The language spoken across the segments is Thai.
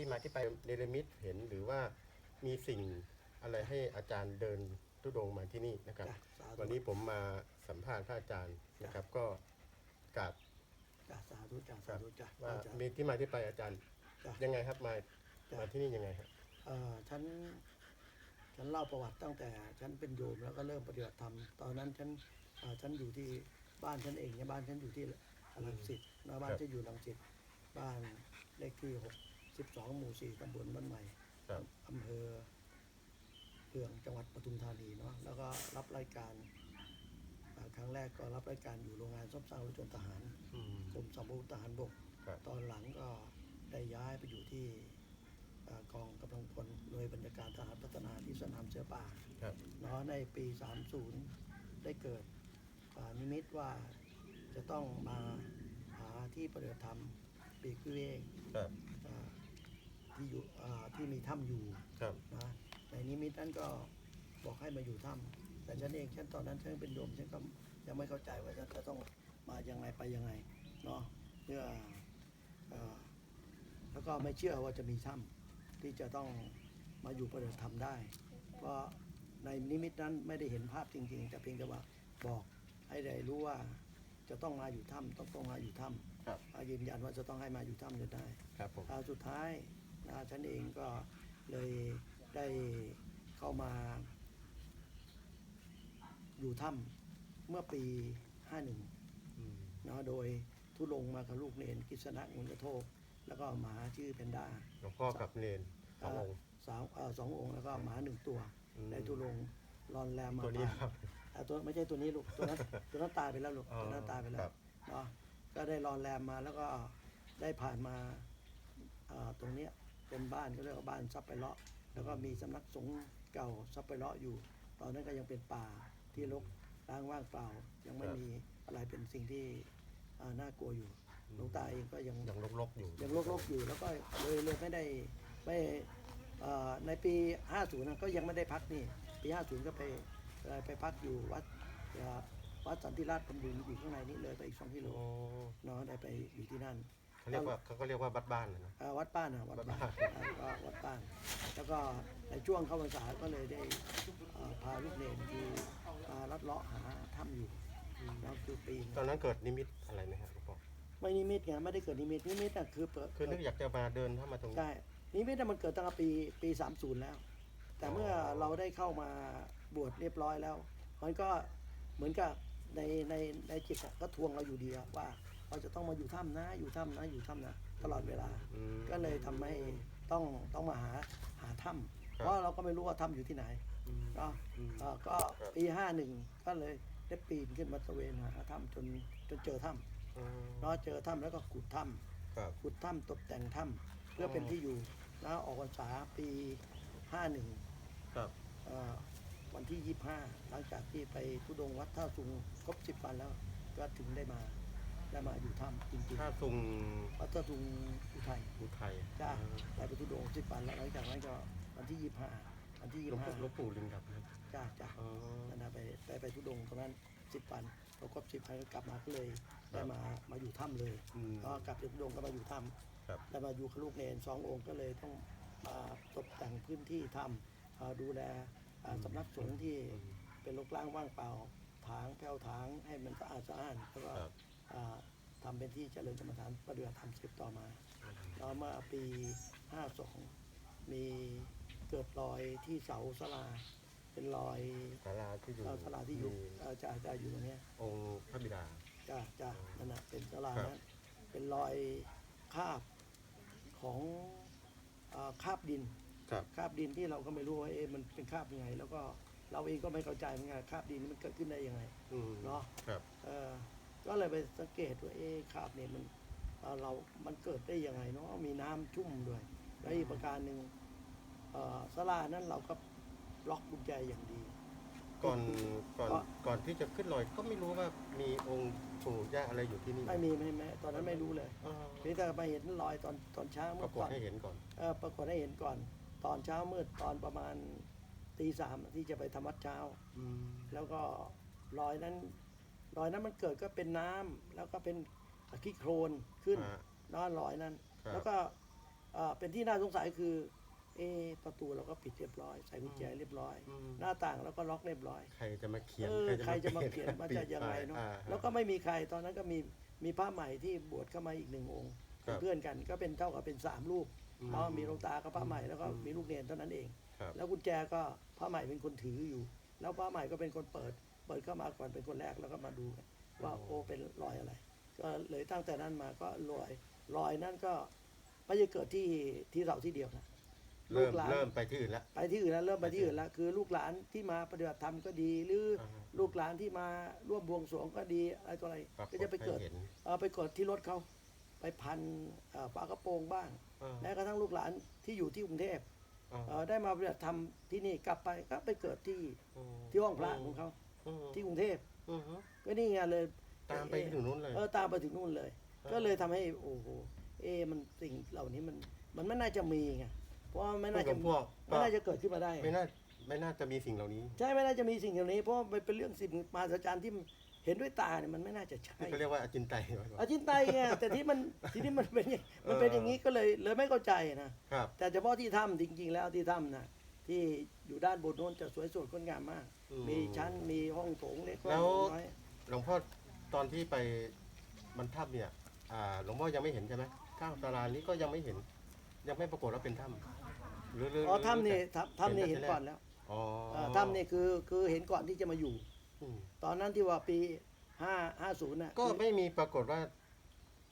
ที่มาที่ไปเนรมิตเห็นหรือว่ามีสิ่งอะไรให้อาจารย์เดินทุดงค์มาที่นี่นะครับ จ้ะสาธุ วันนี้ผมมาสัมภาษณ์พระอาจารย์นะครับ ก็กราบจ้ะสาธุจ้ะครัสาบธุจ้ะว่าจ้ะ มีที่มาที่ไปอาจารย์ จ้ะยังไงครับมาจ้ะ มาที่นี่ยังไงครับ เอ่อฉันฉันเล่าประวัติตั้งแต่ฉันเป็นโยมแล้วก็เริ่มปฏิบัติธรรมตอนนั้นฉันเอ่อฉันอยู่ที่บ้านฉันเองเนี่ยบ้านฉันอยู่ที่ลังสิตนะบ้านครับ ฉันอยู่ลังสิตบ้านเลขที่หก สิบสองหมู่สี่ตำบลบ้านใหม่ครับอำเภอเมืองจังหวัดปทุมธานีเนาะแล้วก็รับรายการเอ่อครั้งแรกก็รับรายการอยู่โรงงานซ่อมสร้างรถยนต์ทหารอืม กรมสมบูรณ์ทหารบก ครับ ตอนหลังก็ได้ย้ายไปอยู่ที่เอ่อกองกำลังพลหน่วยบรรยการทหารพัฒนาที่สนามเสือป่า ครับ เนาะในปี 30 ได้เกิดอ่านิมิตว่าจะต้องมาหาที่ปฏิบัติธรรมปีกวิเวกครับอ่า ที่อยู่อ่าที่มีถ้ำอยู่ครับ นะในนิมิตนั้นก็บอกให้มาอยู่ถ้ำแต่ฉันเองฉันตอนนั้นฉันเป็นโยมฉันก็ยังไม่เข้าใจว่าฉันจะต้องมายังไงไปยังไงเนาะเพื่อเอ่อแล้วก็ไม่เชื่อว่าจะมีถ้ำที่จะต้องมาอยู่ปฏิบัติธรรมได้ เพราะในนิมิตนั้นไม่ได้เห็นภาพจริง ๆ แต่เพียงแต่ว่าบอกให้ได้รู้ว่าจะต้องมาอยู่ถ้ำต้องต้องมาอยู่ถ้ครับำอ่ายืนยันว่าจะต้องให้มาอยู่ถ้ำจนได้ครับผมคราวสุดท้าย นะฉันเองก็เลยได้เข้ามา อยู่ถ้ำเมื่อปี 51อืมนะโดยทุลงมากับลูกเนนกิษณะงุนกระโทก แล้วก็หมาชื่อเพนด้าหลวงพ่อกับเนนสององค์สาวเอ่อสององค์แล้วก็หมาหนึ่งตัวอืมได้ทุลงรอนแรมมาตัวนี้ผ่านครับอ่าตัวไม่ใช่ตัวนี้ลูกตัวนั้นตัวนั้นตายไปแล้วลูกอ๋อตัวนั้นตายไปแล้ครัวบเนาะก็ได้รอนแรมมาแล้วก็ได้ผ่านมาอ่าตรงเนี้ย เป็นบ้านก็เรียกว่าบ้านซับไปเลาะ แล้วก็มีสำนักสงฆ์เก่าซับไปเลาะอยู่ ตอนนั้นก็ยังเป็นป่าที่รกร้างว่างเปล่า ยังไม่ครับมีอะไรเป็นสิ่งที่อ่าน่ากลัวอยู่หลวงตาเองก็ยังยังลกๆอยู่ยังโลกๆอยู่แล้วก็เลยเลยไม่ได้ไม่เอ่อในปี 50นะก็ยังไม่ได้พักนี่ ปี 50 ก็ไปเอ่อไปพักอยู่วัดเอ่อวัดสันติราชบำรุงอยู่ข้างในนี้เลยไปอีก2กิโลโอ้เนาะได้ไปอยู่ที่นั่น เขาเรียกว่าเขาก็เรียกว่าบ้านบ้านๆนะนะ เอ่อวัดป้านนะวัดป้านวัดป้าน อ่าก็วัดป้าน แล้วก็ในช่วงเข้าพรรษาก็เลยได้เอ่อพาลูกเนรคือมาลัดเลาะหาถ้ำอยู่แล้วคือปีนตอนนั้นเกิดนิมิตอะไรไหมครับหลวงพ่อไม่นิมิตไงไม่ได้เกิดนิมิตนิมิตน่ะคือเปิดคือนึกอยากจะมาเดินเข้ามาตรงนี้ ใช่นิมิตน่ะมันเกิดตั้งแต่ปีปี 30 แล้ว แต่เมื่อเราได้เข้ามาบวชเรียบร้อยแล้ว มันก็เหมือนกับในในในจิตอะก็ทวงเราอยู่ดีอะว่า เราจะต้องมาอยู่ถ้ำนะ อยู่ถ้ำนะ อยู่ถ้ำนะ ตลอดเวลา อืม ก็เลยทำให้ต้องต้องมาหาหาถ้ำครับเพราะเราก็ไม่รู้ว่าถ้ำอยู่ที่ไหนอืมเนาะอืมเอ่อก็ปี51ก็เลยได้ปีนขึ้นมาตระเวนหาถ้ำจนจนเจอถ้ำอืมเนาะเจอถ้ำแล้วก็ขุดถ้ำครับขุดถ้ำตกแต่งถ้ำเพื่อเป็นที่อยู่นะออกพรรษาปี51ครับ เอ่อวันที่ 25 หลังจากที่ไปทุดงค์วัดท่าสุงครบ 10 วันแล้ว ก็ถึงได้มา ได้มาอยู่ถ้ำจริงถ้าซุงๆวัดท่าสุงอุทัยอุทัยจ้าได้ไปทุดงค์10วันแล้วหลังจากนั้นก็วันที่25วันที่หลวงปู่หลวงปู่ลิงดับนะครับ25จ้าจ้าอ๋อ นั่นนะไปไปไปทุดงค์ตรงนั้น10วันพอครบ10วันก็กลับมาก็เลยได้มามาอยู่ถ้ำเลยอืมก็กลับจากทุดงค์ก็มาอยู่ถ้ำครับได้มาอยู่กับลูกเนนสององค์ก็เลยต้องมาตกแต่งพื้นที่ทำเอ่อดูแลเอ่อสำนักสงฆ์ที่เป็นรกร้างว่างเปล่า ถางแผ่วถางให้มันสะอาดสะอ้านแล้วก็ครับเอ่อ ทำเป็นที่เจริญกรรมฐานปฏิบัติธรรมสืบต่อมาแล้วเมื่อปี 52 มีเกิดรอยที่เสาสลา เป็นรอยศาลาที่อยู่เอ่อสลาที่อยู่มีเอ่อจะจะอยู่ตรงเนี้ยองค์พระบิดาจ้าจ้านั่นนะเป็นสลาครับนั้นเป็นรอยคราบของเอ่อคราบดินครับคราบดินที่เราก็ไม่รู้ว่าเอ๊ะมันเป็นคราบยังไง แล้วก็เราเองก็ไม่เข้าใจเหมือนกันคราบดินนี่มันเกิดขึ้นได้ยังไงอืมเนาะครับเออ ก็เลยไปสังเกตว่าเอ๊ะคราบเนี่ยมันเอ่อเรา มันเกิดได้ยังไงเนาะมีน้ำชุ่มด้วย และอีกประการหนึ่งเอ่อสลานั้นเราก็ล็อกกุญแจอย่างดี ก่อนก่อนก็ก่อนที่จะขึ้นลอยก็ไม่รู้ว่ามีองค์ปู่ย่าอะไรอยู่ที่นี่ ไม่มีไม่ไม่ตอนนั้นไม่รู้เลยอ๋อเพียงแต่มาเห็นรอยตอนตอนเช้าปเมื่ราอกฏก่อนให้เห็นก่อนเออปรากฏให้เห็นก่อน ตอนเช้ามืดตอนประมาณตีสามที่จะไปทำวัดเช้าอืมแล้วก็รอยนั้น รอยนั้นมันเกิดก็เป็นน้ำแล้วก็เป็นขี้โคลนขึ้นฮะเนอนรอยนั้น ครับ แล้วก็เอ่อเป็นที่น่าสงสัยคือ เอะประตูเราก็ปิดเรียบร้อย ใส่กุญแจเรียบร้อย อืม หน้าต่างเราก็ล็อกเรียบร้อย ใครจะมาเขียนเออใครจะมาเขียนว่าปิดจะยังไงเนาะอ่แล้วก็ไม่มีใครตอนนั้นก็มีมีพระใหม่ที่บวชเข้ามาอีกหนึ่งองค์ครับเป็นเพื่อนกันก็เป็นเท่ากับเป็นสามรูปอืมเนาะมีหลวงตากับพระใหม่แล้วก็อืมมีลูกเนรเท่านั้นเอง ครับ แล้วกุญแจก็พระใหม่เป็นคนถืออยู่ แล้วพระใหม่ก็เป็นคนเปิดเปิดเข้ามาก่อนเป็นคนแรกแล้วก็มาดูกันว่าโอ้เป็นรอยอะไร ก็เลยตั้งแต่นั้นมาก็รอยรอยนั่นก็ไม่ใช่เกิดที่ที่เราที่เดียวนะลูเริ่กมหลานเริ่มไปที่อื่นแล้วไปที่อื่นแล้วเริ่มไปที่อื่นแล้วคือลูกหลานที่มาปฏิบัติธรรมก็ดีหรืออาฮะลูกหลานที่มาร่วมบวงสรวงก็ดีอะไรตัวอะไรปรากก็ฏจะไปเกิดให้เห็นเอ่อไปเกิดที่รถเขาไปพันเอ่อฝากระโปรงบ้างอ่าแม้กระทั่งลูกหลานที่อยู่ที่กรุงเทพอ่าเอ่อได้มาปฏิบัติธรรมที่นี่กลับไปก็ไปเกิดที่อืมที่ห้องพระของเขา อืมที่กรุงเทพอืมฮึก็นี่ไงเลยตามไปถึงนู้นเลย เออตามไปถึงนู่นเลย ออ ก็เลยทำให้โอ้โหเอะมันสิ่งเหล่านี้มันมันไม่น่าจะมีไงเพราะว่าไม่พวน่ากจะกับพวกไม่น่าจะเกิดขึ้นมาได้ ไม่น่าไม่น่าจะมีสิ่งเหล่านี้ใช่ไม่น่าจะมีสิ่งเหล่านี้ เพราะว่ามันเป็นเรื่องสิ่งมหัศจรรย์ที่เห็นด้วยตาเนี่ยมันไม่น่าจะใช่ ที่เขาเรียกว่าอาจินไตยอาจินไตยไงแต่ที่มันทีนี้มันเป็นอย่างมันเป็นอย่างนี้ก็เลยเลยไม่เข้าใจนะครับ แต่เฉพาะที่ถ้ำจริง ๆ แล้วที่ถ้ำนะ ที่อยู่ด้านบนโน้นจะสวยสดงดงามมาก อืมมีชั้นมีห้องโถงเล็กห้แล้องวโถงน้อยหลวงพ่อตอนที่ไปมันถ้ำเนี่ย อ่า หลวงพ่อยังไม่เห็นใช่ไหมข้างตารางนี้ก็ยังไม่เห็น ยังไม่ปรากฏว่าเป็นถ้ำหรือหรืออ๋อหรือถ้ำนี่แต่ถ้ำถ้ำนี่เห็เห็นนแต่ก่อนแล้วอ๋อเอ่อถ้ำนี่คือคือเห็นก่อนที่จะมาอยู่ อืมตอนนั้นที่ว่าปีห้าห้าศูนย์น่ะก็คือไม่มีปรากฏว่า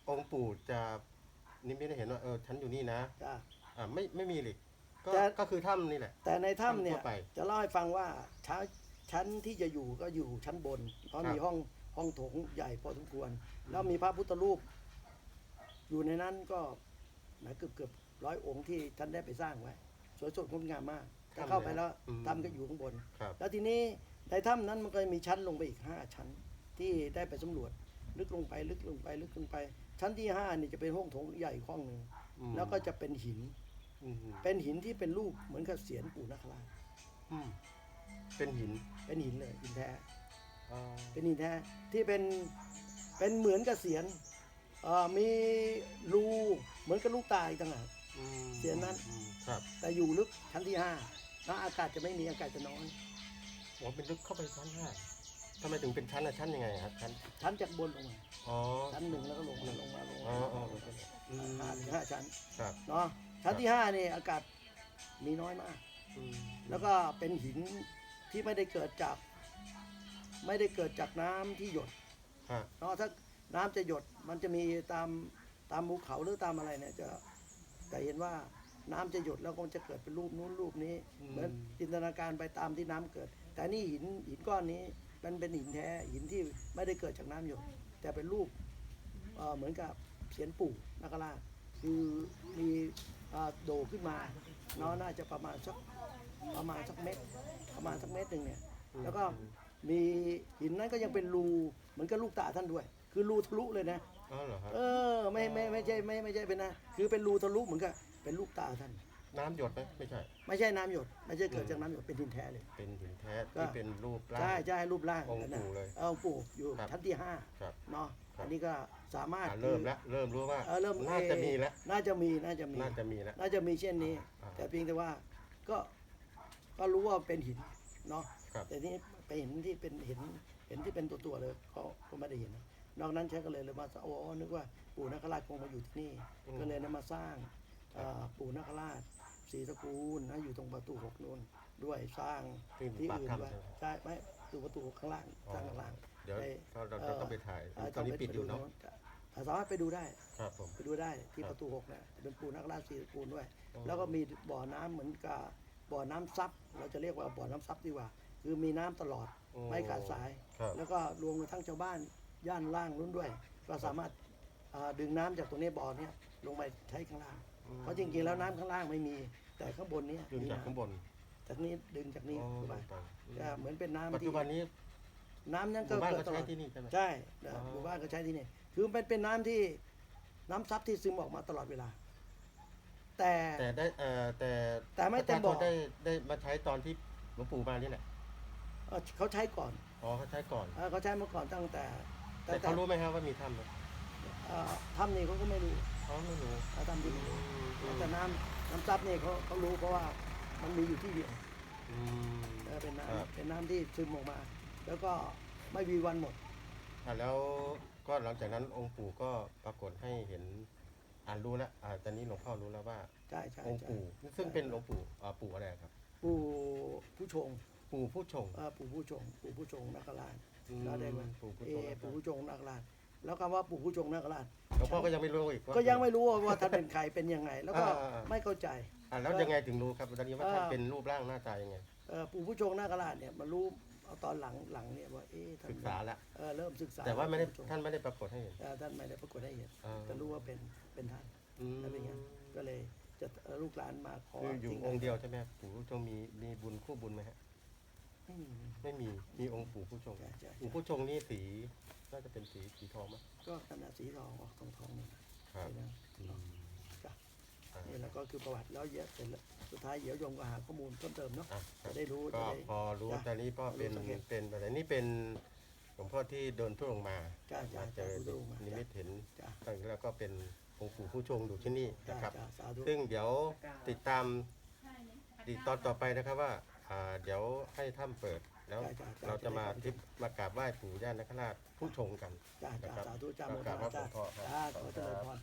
องค์ปู่จะนิมิตให้เห็นว่าเออฉันอยู่นี่นะ จ้ะอ่าไม่ไม่มีเลย ก็แต่ ก็คือถ้ำนี่แหละ แต่ในถ้ำเนี่ยทั่วไปจะเล่าให้ฟังว่าชั้นชั้นที่จะอยู่ก็อยู่ชั้นบน เพราะครับ มีห้องห้องโถงใหญ่พอสมควร แล้วมีพระพุทธรูป อยู่ในนั้นก็หมายเกือบเกือบร้อยองค์ที่ท่านได้ไปสร้างไว้ สวยสดงดงามมากถ้าเข้าไปแล้วอืม ทำก็อยู่ข้างบน ครับ แล้วทีนี้ในถ้ำนั้นมันก็มีชั้นลงไปอีกห้าชั้น ที่ได้ไปสำรวจ ลึกลงไปลึกลงไปลึกลงไป ชั้นที่ห้านี่จะเป็นห้องโถงใหญ่อีกห้องหนึ่งอืม แล้วก็จะเป็นหินอืม เป็นหินที่เป็นรูปเหมือนกับเสียนปู่นคราชอืมเป็นหินเป็นหินเลยหินแท้อ่าเป็นหินแท้ที่เป็นเป็นเหมือนกับเสียนเอ่อมีรูเหมือนกับลูกตาอีกต่างหากอืมเสียงนั้นอืมครับแต่อยู่ลึกชั้นที่ห้าแล้วอากาศจะไม่มีอากาศจะน้อยโอ้เป็นลึกเข้าไปชั้นห้าทำไมถึงเป็นชั้นอะชั้นยังไงอะครับชั้นชั้นจากบนลงมาอ๋อชั้นหนึ่งแล้วก็ลงมาลงมาลงอ๋มาออ๋อลงมาอืมห้าถึงห้าชั้นครับเนาะ ชั้นที่ห้านี่อากาศมีน้อยมาก อืมแล้วก็เป็นหินที่ไม่ได้เกิดจาก ไม่ได้เกิดจากน้ำที่หยดฮะเนาะถ้าน้ำจะหยดมันจะมีตามตามภูเขาหรือตามอะไรเนี่ย จะจะเห็นว่าน้ำจะหยดแล้วก็มันจะเกิดเป็นรูปนู้นรูปนี้ เหมือนจินตนาการไปตามที่น้ำเกิด แต่นี่หินหินก้อนนี้มันเป็นหินแท้หินที่ไม่ได้เกิดจากน้ำหยด แต่เป็นรูปเอ่อเหมือนกับเสียนปู่นาคราชคือมีเอ่อ โดขึ้นมาเนาะน่าจะประมาณสักประมาณสักเม็ดประมาณสักเม็ดหนึ่งเนี่ยแล้วก็มีหินนั้นก็ยังเป็นรูเหมือนกับลูกตาท่านด้วย คือรูทะลุเลยนะอ๋อเหรอครับเออไม่ไม่ไม่ใช่ไม่ไม่ใช่เป็นนะคือเป็นรูทะลุเหมือนกับเป็นลูกตาท่าน น้ำหยดไหมไม่ใช่ ไม่ใช่น้ำหยด ไม่ใช่เกิดจากน้ำหยดเป็นดินแท้เลย เป็นหินแท้ก็ที่เป็นรูปร่าง ใช่ใช่รูปร่างองค์นั่นน่ะปู่เลยเออองค์ปู่อยู่ครับชั้นที่ห้าครับเนาะครับ อันนี้ก็สามารถอ่าเริ่มแล้วเริ่มรู้ว่าเออเริ่มน่าจะมีแล้ว น่าจะมีน่าจะมีน่าจะมีแล้วน่าจะมีเช่นนี้ อ่าแต่เพียงแต่ว่าก็ก็รู้ว่าเป็นหินเนาะครับ แต่นี่ไปเห็นที่เป็นเห็นเห็นที่เป็นตัวตัวๆเลยก็ก็ไม่ได้เห็นนะนอกนั้นฉันก็เลยเลยมาโอ้นึกว่าปู่นคราชคงมาอยู่ที่นี่อืมก็เลยนำมาสร้างเอ่อปู่นคราช ศรีตระกูลนะอยู่ตรงประตูหกนู่นด้วยสร้างที่ที่ปากอื่นถ้ำด้วยใช่ไหม ใช่ไหมดูประตูข้างล่างอ๋อสร้างข้างล่างเดี๋ยวไปเราเราเราต้องไปถ่ายเอ่อตอนนี้ปิดอยู่เนาะแต่สามารถไปดูได้ ครับผม ไปดูได้ที่ครับประตูหกนะเป็นปูนักราชสีตระกูลด้วย อ๋อ แล้วก็มีบ่อน้ำเหมือนกับบ่อน้ำซับเราจะเรียกว่าบ่อน้ำซับดีกว่า คือมีน้ำตลอดโอ้ไม่ขาดสาย ครับ แล้วก็รวมทั้งชาวบ้านย่านล่างนู้นด้วยก็สามารถอ่าดึงน้ำจากตรงนี้บ่อเนี้ยลงไปใช้ข้างล่าง เพราะจริงๆแล้วน้ำข้างล่างไม่มี แต่ข้างบนเนี้ยดึงมีจากข้างบนจากนี้ดึงจากนี้อ๋อขึ้นไปลงไปก็เหมือนเป็นน้ำปัจที่จุบันนี้ น้ำนั้นหก็มู่บ้านเกิก็ดตลใช้อดที่นี่ใช่ไหมใช่นะอ๋อหมู่บ้านก็ใช้ที่นี่คือมันเป็นน้ำที่น้ำซับที่ซึมออกมาตลอดเวลา แต่แต่ได้เอ่อแต่แต่ไม่เต็มบ่อประชาชนได้ได้มาใช้ตอนที่หลวงปู่มานี่แหละเอ่อเขาใช้ก่อนอ๋อเขาใช้ก่อนเอ่อเขาใช้เมื่อก่อนตั้งแต่ แต่เขารู้ไหมครับว่ามีถ้ำไหมเอ่อถ้ำนี่เขาก็ไม่รู้เขาไม่รู้เขาทำที่ไม่รู้อืม แต่น้ำน้ำซับเนี่ยเขาเขารู้เพราะว่ามันมีอยู่ที่เดียวอืม เออเป็นครับน้ำเป็นน้ำที่ซึมออกมา แล้วก็ไม่มีวันหมด อะแล้วก็หลังจากนั้นองค์ปู่ก็ปรากฏให้เห็นอ่านรู้แล้วอ่าตอนนี้หลวงพ่อรู้แล้วว่า ใช่ใช่องค์ใช่ปู่ซึ่งเป็นหลวงปู่อ่าปู่อะไรครับ ปู่ผู้ชงปู่ผู้ชง เออปู่ผู้ชง ปู่ผู้ชงนาคราชอืมเราได้ไหมปู่ผู้เอชงอปู่ผู้ชงนาคราชแล้วคำว่าปู่ผู้ชงนาคราช หลวงพ่อก็ยังไม่รู้อีกว่า ก็ยังไม่รู้ว่าท่านเป็นใครเป็นยังไง แล้วก็อ่าอ่าไม่เข้าใจ อะแล้วยังไงถึงรู้ครับตอนนี้ว่าเอ่อท่านเป็นรูปร่างหน้าตายังไง เออปู่ผู้ชงนาคราชเนี่ยมารู้เอาตอนหลังหลังเนี่ยว่าเอ๊ะท่านศึกษาแล้วเออเริ่มศึกษาแต่ว่าไม่ได้ปู่ผู้ชงท่านไม่ได้ปรากฏให้เห็น เออท่านไม่ได้ปรากฏให้เห็นอ่า แต่รู้ว่าเป็นเป็นท่านอืมแล้วเป็นไงก็เลยจะเอ่อลูกหลานมาขอคืออยู่สิ่องค์เดียวใช่ไหมครับปู่ผู้ชงมีมีบุญคู่บุญไหมฮะ ไม่มี ไม่มีมีองค์ปู่ผู้ชงใช่ใช่ ปู่ผู้ชงนี่สี น่าจะเป็นสีสีทองมั้ย ก็ขนาดสีทองออกทองทองๆนี่ครับใช่ไหมอืมจ้ะอ่า นี่แหละก็คือประวัติแล้วเยอะเสร็จแล้วสุดท้ายเดี๋ยวโยมก็หาข้อมูลเพิ่มเติมเนาะอะครัจะบได้รู้ก็จะได้ พอรู้จ้ะตอนนี้ก็เป็นรู้สังเกตเป็นอะไรนี่เป็นหลวงพ่อที่เดินทุดงค์มาจ้ะจ้ะมาเจอจ้ะทุดงค์มานิมิตเห็นจ้ะ ตั้งแล้วก็เป็นองค์ปู่ผู้ชงอยู่ที่นี่จ้านะครับ จ้าสาธุซึ่งเดี๋ยวติดตามติดตอนต่อไปนะครับว่าอ่า เดี๋ยวให้ถ้ำเปิดแล้วจ้ะจ้ะเราจะมาจะได้ทิพย์มากราบไหว้ปู่ย่านคราช ผู้ชงกันจ้าจ้านะครับสาธุจ้าโมกราบทนาพระจ้าคุณพ่อครับจ้าขอเจริญพร